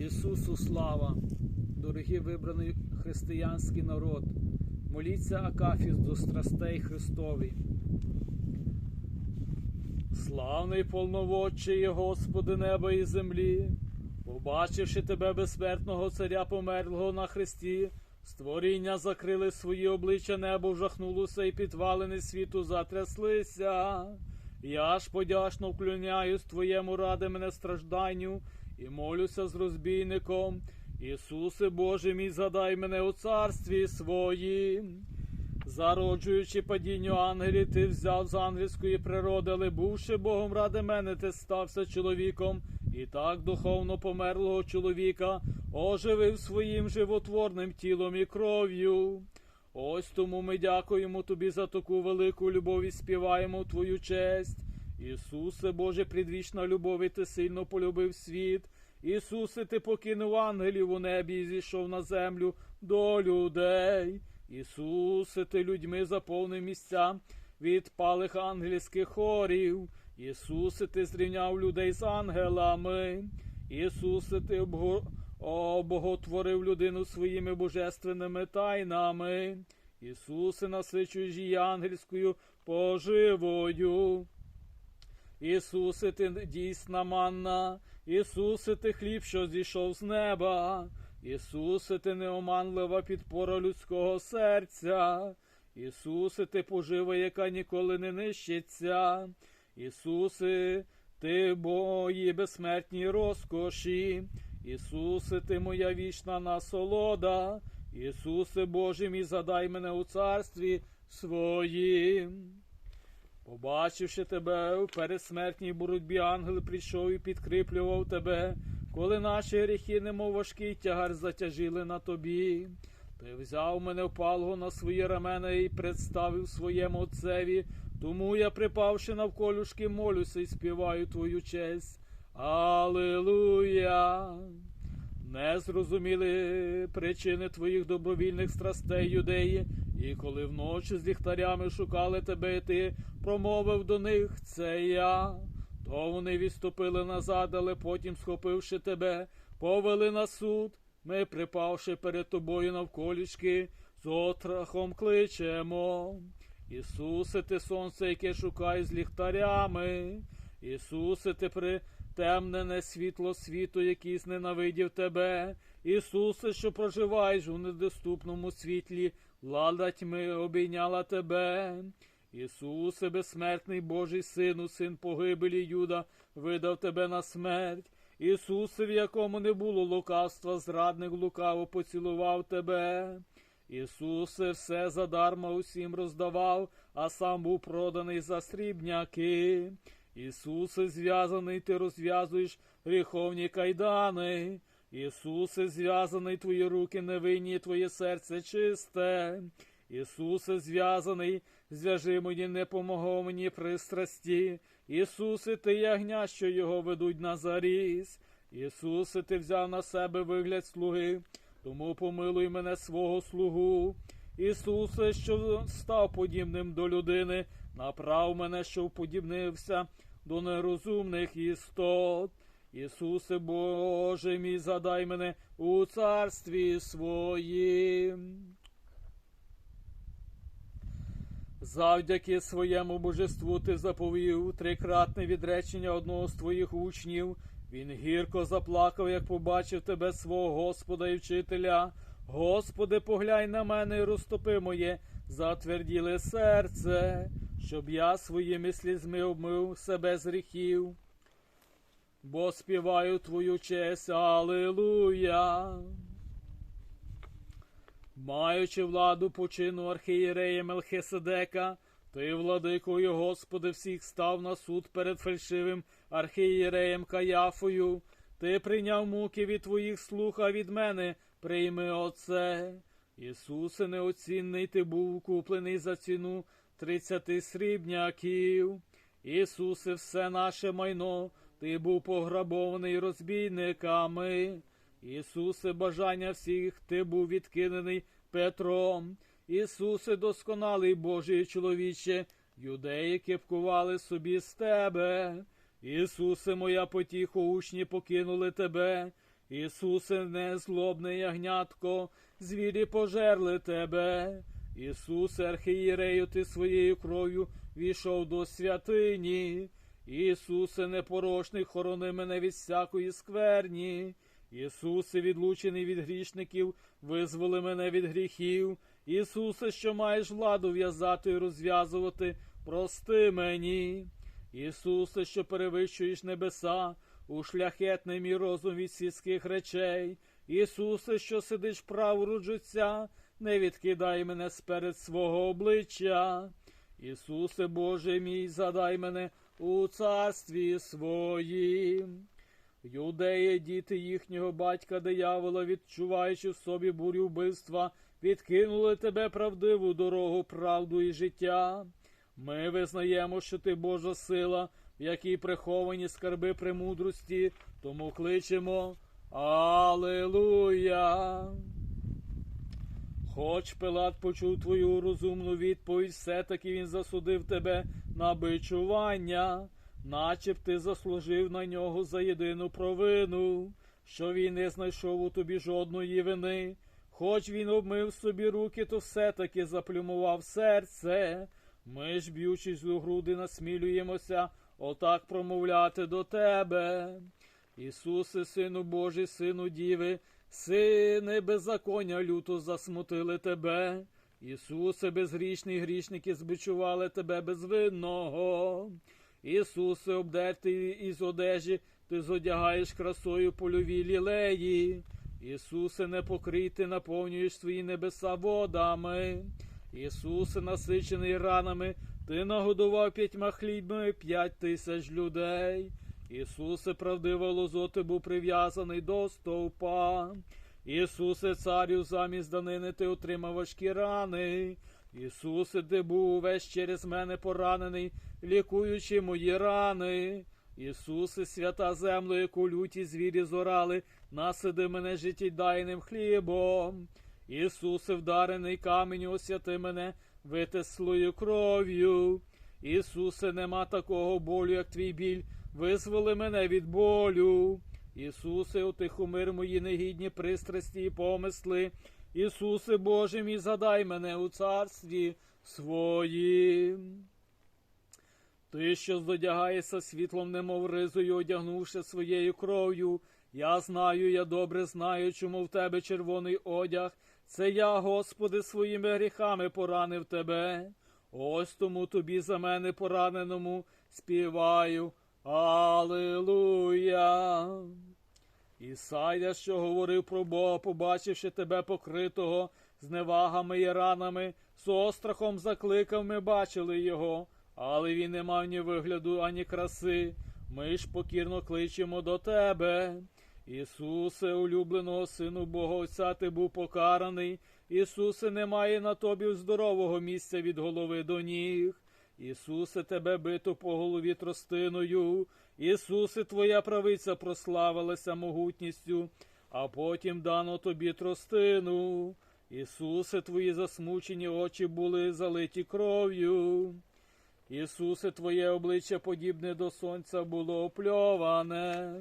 Ісусу слава, дорогі вибраний християнський народ, моліться Акафіс до страстей Христові. Славний полноводчий Господи неба і землі, побачивши тебе, безсмертного царя померлого на хресті, створіння закрили свої обличчя, небо вжахнулося і підвалини світу затряслися. Я ж подяшно вклоняюсь Твоєму ради мене стражданню і молюся з розбійником. Ісусе Боже мій, задай мене у царстві своїм. Зароджуючи падінню ангелів, ти взяв з ангельської природи, але бувши Богом ради мене, ти стався чоловіком, і так духовно померлого чоловіка оживив своїм животворним тілом і кров'ю. Ось тому ми дякуємо тобі за таку велику любов і співаємо твою честь. Ісусе, Боже, предвічна і ти сильно полюбив світ. Ісусе, ти покинув ангелів у небі і зійшов на землю до людей. Ісусе, ти людьми заповнив місця відпалих ангельських хорів. Ісусе, ти зрівняв людей з ангелами. Ісусе, ти обго... обоготворив людину своїми божественними тайнами. Ісусе, насичуєш її ангельською поживою. Ісусе, ти дійсна манна, Ісусе, ти хліб, що зійшов з неба. Ісусе, ти неоманлива підпора людського серця. Ісусе, ти пожива, яка ніколи не нищиться. Ісусе, ти бої безсмертній розкоші. Ісусе, ти моя вічна насолода. Ісусе, Боже мій, задай мене у царстві своїм. Побачивши тебе у пересмертній боротьбі, ангел прийшов і підкріплював тебе, коли наші гріхи, немов важкий тягар, затяжили на тобі. Ти взяв мене в палгу на свої рамена і представив своєму отцеві, тому я, припавши навколюшки, молюся і співаю твою честь. Аллилуйя! Не зрозуміли причини твоїх добровільних страстей, юдеї, і коли вночі з ліхтарями шукали тебе, ти промовив до них це я. То вони відступили назад, але потім, схопивши тебе, повели на суд. Ми, припавши перед тобою навколішки, з отрахом кличемо. Ісусе, ти сонце, яке шукає з ліхтарями. Ісусе, ти притемнене світло світу, який зненавидів тебе. Ісусе, що проживаєш у недоступному світлі, влада тьми обійняла тебе. Ісусе, безсмертний Божий Сину, син погибелі Юда, видав тебе на смерть. Ісусе, в якому не було лукавства, зрадник лукаво поцілував тебе. Ісусе, все задарма усім роздавав, а сам був проданий за срібняки. Ісусе, зв'язаний, ти розв'язуєш гріховні кайдани. Ісусе, зв'язаний твої руки невинні, твоє серце чисте. Ісусе, зв'язаний, зв'яжи мені, не помогов мені пристрасті. Ісусе, ти ягня, що його ведуть на заріз. Ісусе, ти взяв на себе вигляд слуги, тому помилуй мене свого слугу. Ісусе, що став подібним до людини, направ мене, що вподібнився до нерозумних істот. Ісусе Боже мій, задай мене у царстві своїм. Завдяки своєму божеству ти заповів трикратне відречення одного з твоїх учнів. Він гірко заплакав, як побачив тебе, свого Господа і вчителя. Господи, поглянь на мене і розтопи моє затверділе серце, щоб я своїми слізьми обмив себе з гріхів. Бо співаю твою честь, Аллилуйя. Маючи владу почину архієрея Мелхиседека, ти, владикою, Господи, всіх став на суд перед фальшивим архієреєм Каяфою. Ти прийняв муки від твоїх слуг, а від мене прийми оце. Ісусе, неоцінний, ти був куплений за ціну тридцяти срібняків. Ісусе, все наше майно, ти був пограбований розбійниками. Ісусе, бажання всіх, ти був відкинений Петром. Ісусе, досконалий Божий чоловіче, юдеї кепкували собі з тебе. Ісусе, моя потіху, учні покинули тебе. Ісусе, незлобне ягнятко, звірі пожерли тебе. Ісусе, архієрею, ти своєю кров'ю війшов до святині. Ісусе, непорочний, хорони мене від всякої скверні. Ісусе, відлучений від грішників, визволи мене від гріхів. Ісусе, що маєш владу в'язати і розв'язувати, прости мені. Ісусе, що перевищуєш небеса, у шляхетний мій розум від сільських речей. Ісусе, що сидиш праворуч Отця, не відкидай мене сперед свого обличчя. Ісусе Боже мій, задай мене у царстві своїм. Юдеї, діти їхнього батька диявола, відчуваючи в собі бурю вбивства, відкинули тебе правдиву дорогу, правду і життя. Ми визнаємо, що ти Божа сила, в якій приховані скарби премудрості, тому кличемо Алилуя. Хоч Пилат почув твою розумну відповідь, все-таки він засудив тебе на бичування, наче б ти заслужив на нього за єдину провину, що він не знайшов у тобі жодної вини. Хоч він обмив собі руки, то все-таки заплюмував серце. Ми ж, б'ючись у груди, насмілюємося отак промовляти до тебе. Ісусе, Сину Божий, Сину Діви, сини беззаконня люто засмутили тебе. Ісусе, безгрішний грішники збичували тебе безвинного. Ісусе, обдертий із одежі, ти зодягаєш красою польові лілеї. Ісусе, непокритий, наповнюєш свої небеса водами. Ісусе, насичений ранами, ти нагодував п'ятьма хлібами п'ять тисяч людей. Ісусе, правдиво лозоти був прив'язаний до стовпа. Ісусе, царю, замість данини ти отримав важкі рани. Ісусе, ти був увесь через мене поранений, лікуючи мої рани. Ісусе, свята землю, яку люті звірі зорали, насиди мене життєдайним хлібом. Ісусе, вдарений камінь, освяти мене витеслою кров'ю. Ісусе, нема такого болю, як твій біль, визволи мене від болю. Ісусе, утихомир мої негідні пристрасті і помисли. Ісусе Боже мій, задай мене у царстві своїм. Ти, що зодягаєшся світлом, немов ризою, одягнувши своєю кров'ю. Я знаю, я добре знаю, чому в тебе червоний одяг. Це я, Господи, своїми гріхами поранив тебе. Ось тому тобі за мене пораненому співаю. Алилуя. Ісая, що говорив про Бога, побачивши тебе покритого зневагами і ранами, з острахом закликав, ми бачили його, але він не мав ні вигляду, ані краси. Ми ж покірно кличемо до тебе. Ісусе, улюбленого Сину Бога Отця, ти був покараний. Ісусе, немає на тобі здорового місця від голови до ніг. Ісусе, тебе бито по голові тростиною. Ісусе, твоя правиця прославилася могутністю, а потім дано тобі тростину. Ісусе, твої засмучені очі були залиті кров'ю. Ісусе, твоє обличчя подібне до сонця було опльоване.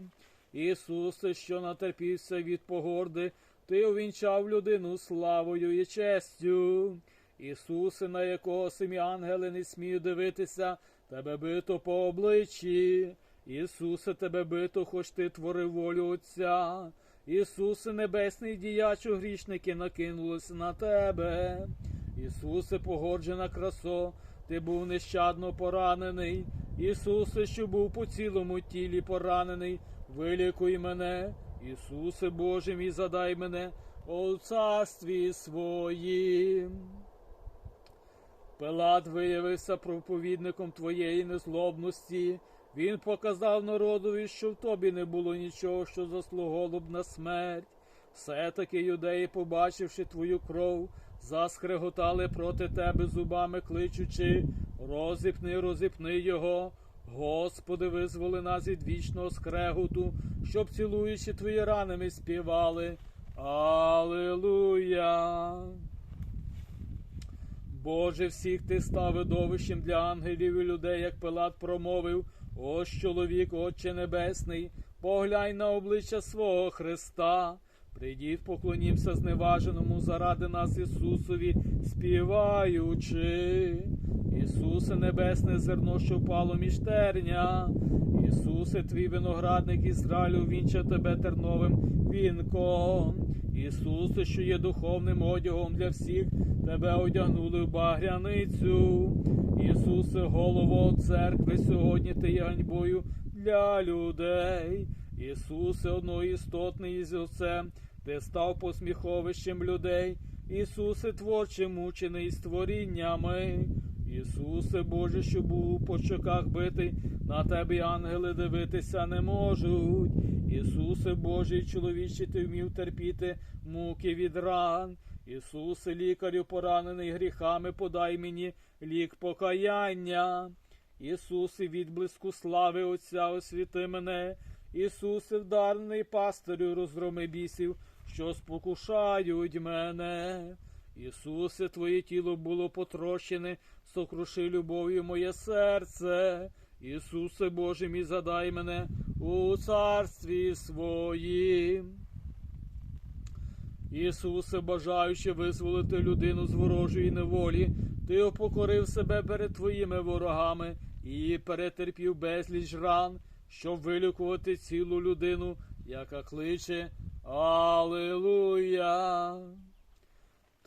Ісусе, що натерпівся від погорди, ти увінчав людину славою і честю. Ісусе, на якого самі ангели не сміють дивитися, тебе бито по обличчі. Ісусе, тебе бито, хоч ти творив волю Отця. Ісусе, небесний діячу грішники накинулися на тебе. Ісусе, погоджена красо, ти був нещадно поранений. Ісусе, що був по цілому тілі поранений, вилікуй мене. Ісусе Боже мій, задай мене у царстві своїм. Пилат виявився проповідником твоєї незлобності. Він показав народові, що в тобі не було нічого, що заслуговувало б на смерть. Все-таки юдеї, побачивши твою кров, заскреготали проти тебе зубами, кличучи розіпни, розіпни його. Господи, визволи нас від вічного скреготу, щоб цілуючи твої рани співали. Алилуя! Боже, всіх ти став видовищем для ангелів і людей, як Пилат промовив, ось чоловік, Отче Небесний, поглянь на обличчя свого Христа. Прийдіть, поклонімся зневаженому заради нас Ісусові, співаючи. Ісусе небесне зерно, що впало між терня. Ісусе, твій виноградник Ізраїлю, вінча тебе терновим вінком. Ісусе, що є духовним одягом для всіх, тебе одягнули в багряницю. Ісусе, голово церкви, сьогодні ти є ганьбою для людей. Ісусе, одноістотний із Отцем, ти став посміховищем людей. Ісусе, творчим мучений створіннями. Ісусе Боже, що був у почоках битий, на тебе ангели дивитися не можуть. Ісусе Божий чоловіче, ти вмів терпіти муки від ран. Ісусе, лікарю, поранений гріхами, подай мені лік покаяння. Ісусе, відблиску слави Отця, освіти мене. Ісусе, вдарений пастирю, розгроми бісів, що спокушають мене. Ісусе, Твоє тіло було потрощене, сокруши любов'ю моє серце. Ісусе Боже мій, задай мене у царстві своїм. Ісусе, бажаючи визволити людину з ворожої неволі, Ти опокорив себе перед Твоїми ворогами і перетерпів безліч ран, щоб вилікувати цілу людину, яка кличе Алилуя.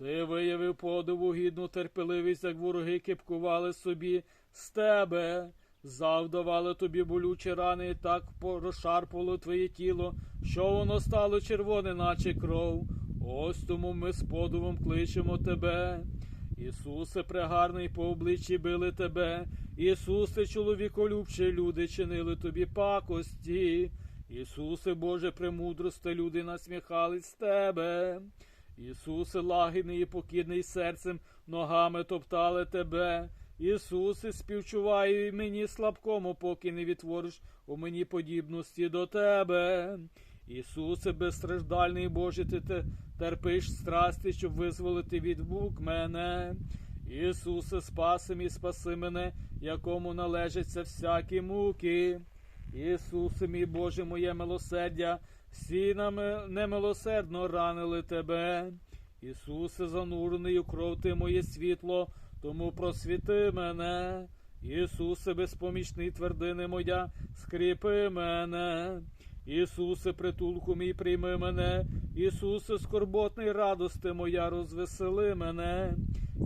Ти виявив подиву гідну терпеливість, як вороги кипкували собі з тебе, завдавали тобі болючі рани, і так розшарпало твоє тіло, що воно стало червоне, наче кров. Ось тому ми з подивом кличемо тебе. Ісусе, прегарний по обличчі били тебе. Ісусе, чоловіколюбче, люди чинили тобі пакості. Ісусе, Боже, премудросте, люди насміхались тебе. Ісусе, лагідний і покірний серцем, ногами топтали тебе. Ісусе, співчувай мені слабкому, поки не відтвориш у мені подібності до тебе. Ісусе, безстраждальний Боже, ти те- терпиш страсти, щоб визволити від мук мене. Ісусе, спаси мій, спаси мене, якому належаться всякі муки. Ісусе, мій Боже, моє милосердя, всі нами немилосердно ранили тебе. Ісусе, занурений у кров ти моє світло, тому просвіти мене. Ісусе, безпомічний твердини моя, скріпи мене. Ісусе, притулку мій, прийми мене. Ісусе, скорботний радости моя, розвесели мене.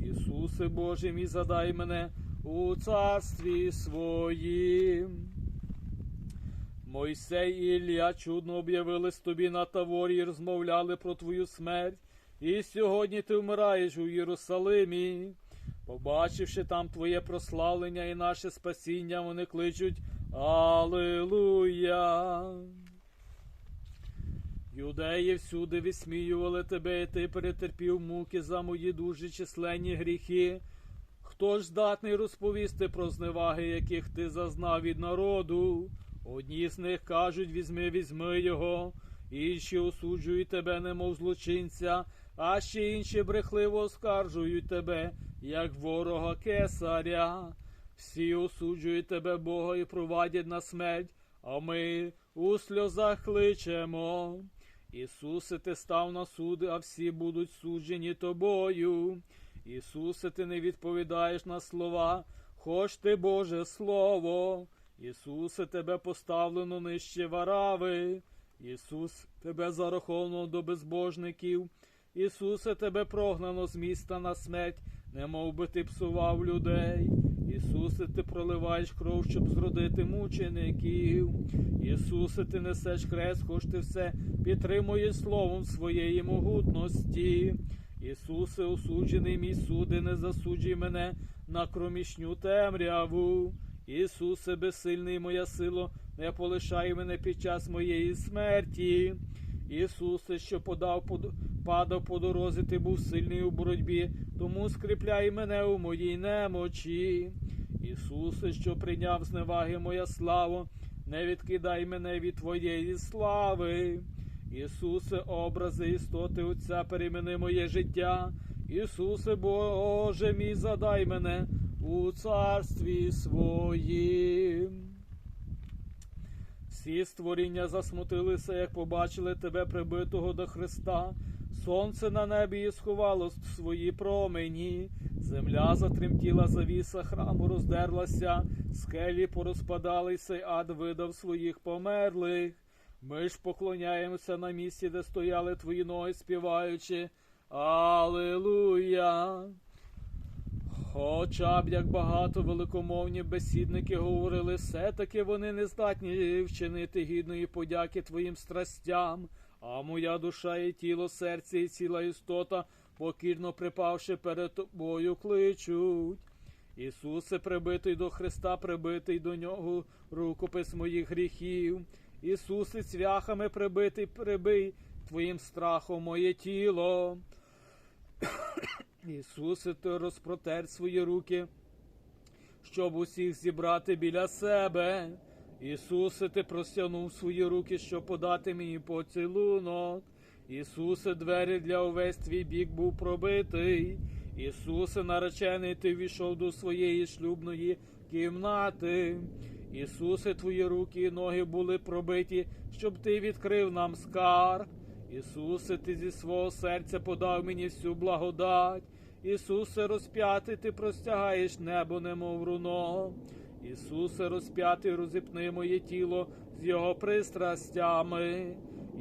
Ісусе, Боже мій, задай мене у царстві своїм. Мойсей і Ілля чудно об'явились тобі на таворі і розмовляли про твою смерть. І сьогодні ти вмираєш у Єрусалимі. Побачивши там твоє прославлення і наше спасіння, вони кличуть Алилуя. Юдеї всюди висміювали тебе, і ти перетерпів муки за мої дуже численні гріхи. Хто ж здатний розповісти про зневаги, яких ти зазнав від народу? Одні з них кажуть, візьми, візьми його, інші осуджують тебе, немов злочинця, а ще інші брехливо оскаржують тебе, як ворога кесаря. Всі осуджують тебе, Бога, і провадять на смерть, а ми у сльозах кличемо. Ісусе, ти став на суд, а всі будуть суджені тобою. Ісусе, ти не відповідаєш на слова, хоч ти Боже Слово. Ісусе, тебе поставлено нижче варави. Ісус, тебе зараховано до безбожників. Ісусе, тебе прогнано з міста на смерть, немов би ти псував людей. Ісусе, ти проливаєш кров, щоб зродити мучеників. Ісусе, ти несеш хрест, хоч ти все підтримуєш словом своєї могутності. Ісусе, осуджений мій суди, не засуджуй мене на кромішню темряву. Ісусе, безсильний моя сила, не полишай мене під час моєї смерті. Ісусе, що подав по, падав по дорозі, ти був сильний у боротьбі, тому скріпляй мене у моїй немочі. Ісусе, що прийняв зневаги моя слава, не відкидай мене від Твоєї слави. Ісусе, образи істоти Отця, перемени моє життя. Ісусе, Боже мій, задай мене у царстві своїм. Всі створіння засмутилися, як побачили тебе прибитого до Христа. Сонце на небі і сховало свої промені. Земля затремтіла, завіса храму роздерлася, скелі порозпадалися, ад видав своїх померлих. Ми ж поклоняємося на місці, де стояли твої ноги, співаючи Алилуя. Хоча б як багато великомовні бесідники говорили, все-таки вони не здатні вчинити гідної подяки твоїм страстям, а моя душа і тіло, серце і ціла істота, покірно припавши перед тобою, кличуть. Ісусе, прибитий до Христа, прибитий до нього рукопис моїх гріхів. Ісусе, цвяхами прибитий, прибий твоїм страхом моє тіло. Ісусе, ти розпротер свої руки, щоб усіх зібрати біля себе. Ісусе, ти простягнув свої руки, щоб подати мені поцілунок. Ісусе, двері для увесь твій бік був пробитий. Ісусе, наречений, ти війшов до своєї шлюбної кімнати. Ісусе, твої руки і ноги були пробиті, щоб ти відкрив нам скарб. Ісусе, ти зі свого серця подав мені всю благодать. Ісусе, розп'ятий, ти простягаєш небо, немов руно. Ісусе, розп'ятий, розіпни моє тіло з його пристрастями.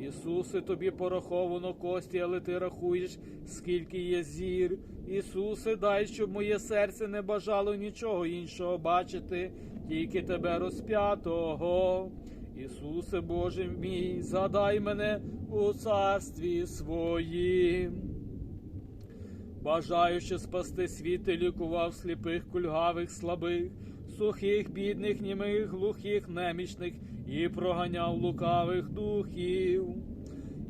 Ісусе, тобі пораховано кості, але ти рахуєш, скільки є зір. Ісусе, дай, щоб моє серце не бажало нічого іншого бачити, тільки тебе розп'ятого. Ісусе Боже мій, задай мене у царстві своїм. Бажаючи спасти світ, ти лікував сліпих, кульгавих, слабих, сухих, бідних, німих, глухих, немічних і проганяв лукавих духів.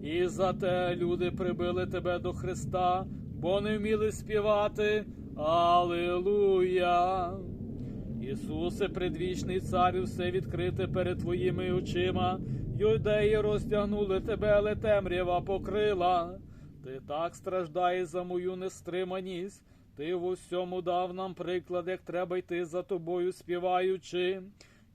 І за те люди прибили тебе до Христа, бо не вміли співати Алилуя. Ісусе, предвічний царю, все відкрите перед твоїми очима, юдеї розтягнули тебе, але темрява покрила. Ти так страждаєш за мою нестриманість. Ти в усьому дав нам приклад, як треба йти за тобою, співаючи.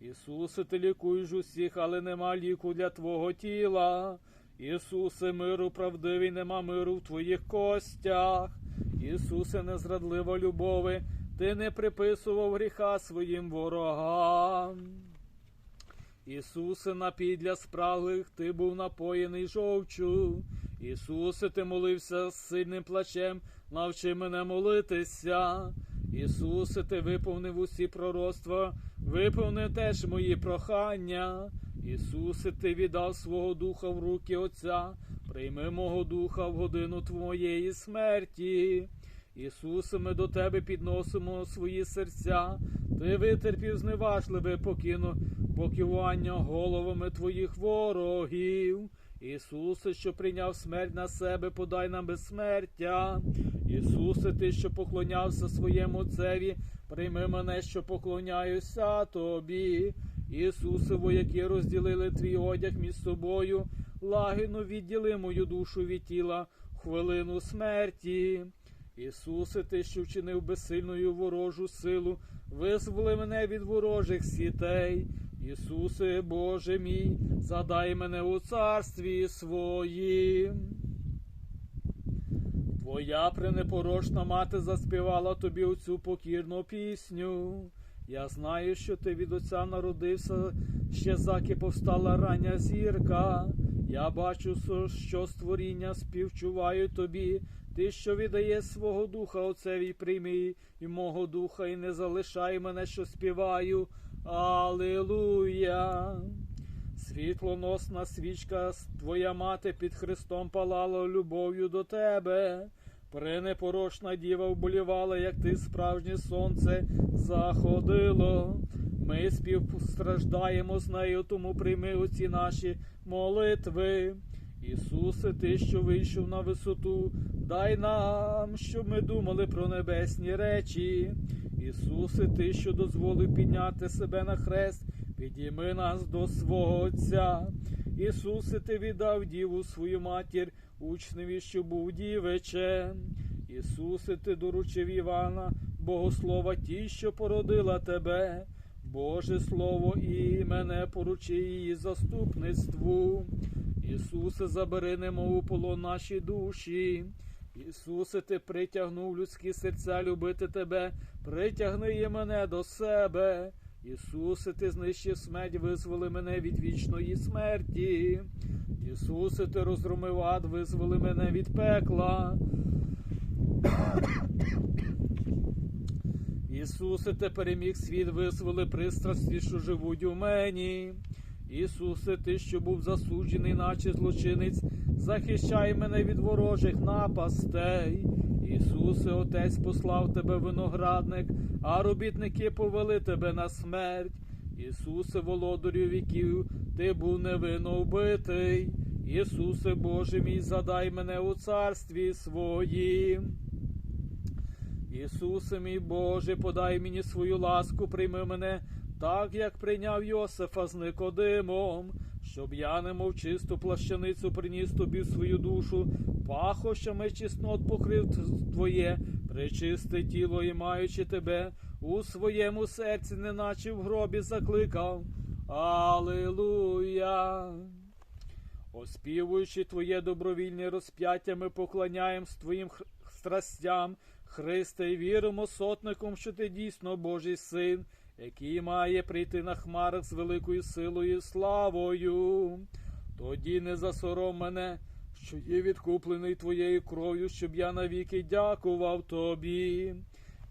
Ісусе, ти лікуєш усіх, але нема ліку для Твого тіла. Ісусе, миру правдивий, нема миру в твоїх костях. Ісусе, незрадлива любови, ти не приписував гріха своїм ворогам. Ісусе, напій для спраглих, ти був напоєний жовчу. Ісусе, ти молився з сильним плачем, навчи мене молитися. Ісусе, ти виповнив усі пророцтва, виповнив теж мої прохання. Ісусе, ти віддав свого духа в руки Отця, прийми мого духа в годину твоєї смерті. Ісусе, ми до Тебе підносимо свої серця, Ти витерпів зневажливе покину, покивання головами Твоїх ворогів. Ісусе, що прийняв смерть на себе, подай нам безсмертя. Ісусе, Ти, що поклонявся своєму Отцеві, прийми мене, що поклоняюся Тобі. Ісусе, вояки розділили твій одяг між собою, лагідно відділи мою душу від тіла хвилину смерті. Ісусе, ти, що вчинив безсильною ворожу силу, визволи мене від ворожих сітей. Ісусе, Боже мій, задай мене у царстві своїм. Твоя пренепорочна мати заспівала тобі оцю покірну пісню. Я знаю, що ти від отця народився, ще заки повстала рання зірка. Я бачу, що створіння співчуваю тобі, ти, що віддає свого духа отцеві, прийми і мого духа, і не залишай мене, що співаю. Алилуя. Світлоносна свічка, твоя мати під Христом палала любов'ю до тебе. Пренепорочна діва вболівала, як ти справжнє сонце заходило. Ми співстраждаємо з нею, тому прийми оці наші молитви. Ісусе, ти, що вийшов на висоту, дай нам, щоб ми думали про небесні речі. Ісусе, ти, що дозволив підняти себе на хрест, підійми нас до свого Отця. Ісусе, ти віддав діву свою матір, учневі, що був дівичем. Ісусе, ти доручив Івана, богослова ті, що породила тебе. Боже Слово, і мене поручи її заступництву. Ісусе, забери немов полон наші душі. Ісусе, ти притягнув людські серця любити тебе, притягни мене до себе. Ісусе, ти знищив смерть, визволи мене від вічної смерті. Ісусе, ти розгромив ад, визволи мене від пекла. Ісусе, ти переміг світ, визволи пристрасті, що живуть у мені. Ісусе, ти, що був засуджений, наче злочинець, захищай мене від ворожих напастей. Ісусе, Отець послав тебе виноградник, а робітники повели тебе на смерть. Ісусе, володарю віків, ти був невинно вбитий. Ісусе, Боже мій, задай мене у царстві своїм. Ісусе мій Боже, подай мені свою ласку, прийми мене, так як прийняв Йосифа з Никодимом, щоб я немов чисту плащаницю приніс тобі свою душу, пахощами чеснот покрив твоє, причисте тіло і маючи тебе у своєму серці, неначе в гробі закликав. Алилуя! Оспівуючи Твоє добровільне розп'яття, ми поклоняємось Твоїм страстям, Христе, і віримо сотником, що ти дійсно Божий син, який має прийти на хмарах з великою силою і славою. Тоді не засором мене, що є відкуплений Твоєю кров'ю, щоб я навіки дякував Тобі.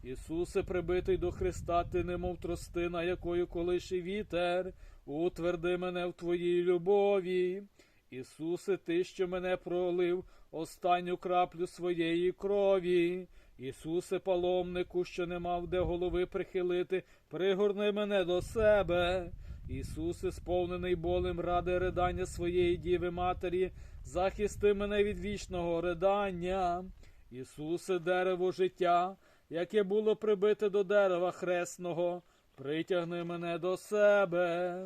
Ісусе, прибитий до Христа, ти немов тростина, якою колише вітер, утверди мене в Твоїй любові. Ісусе, ти, що мене пролив останню краплю своєї крові. Ісусе, паломнику, що не мав де голови прихилити, пригорни мене до себе. Ісусе, сповнений болем ради ридання своєї діви матері, захисти мене від вічного ридання. Ісусе, дерево життя, яке було прибите до дерева хресного, притягни мене до себе.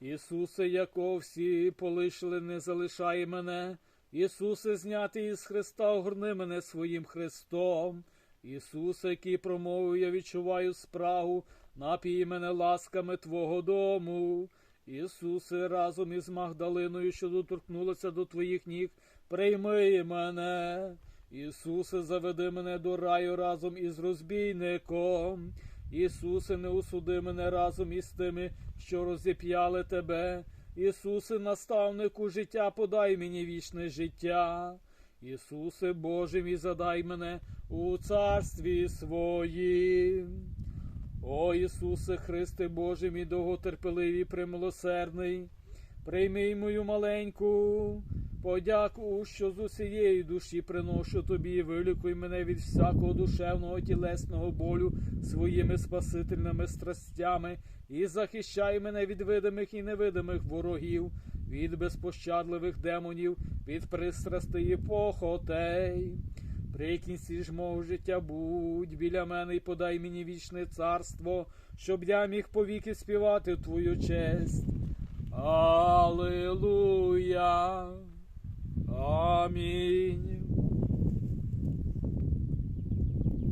Ісусе, якого всі полишили, не залишай мене. Ісусе, знятий із Христа, огорни мене своїм Христом. Ісусе, який промовив, я відчуваю спрагу, напій мене ласками Твого дому. Ісусе, разом із Магдалиною, що доторкнулася до Твоїх ніг, прийми мене. Ісусе, заведи мене до раю разом із розбійником. Ісусе, не осуди мене разом із тими, що розіп'яли тебе. Ісусе, наставнику життя, подай мені вічне життя. Ісусе, Боже мій, задай мене у царстві своїм. О Ісусе Христе, Боже мій довготерпеливий, примилосердний, прийми мою маленьку подяку, що з усієї душі приношу тобі, вилікуй мене від всякого душевного тілесного болю своїми спасительними страстями, і захищай мене від видимих і невидимих ворогів, від безпощадливих демонів, від пристрастей і похотей. При кінці ж мого життя будь біля мене і подай мені вічне царство, щоб я міг повіки співати твою честь. Аллилуйя. Амінь.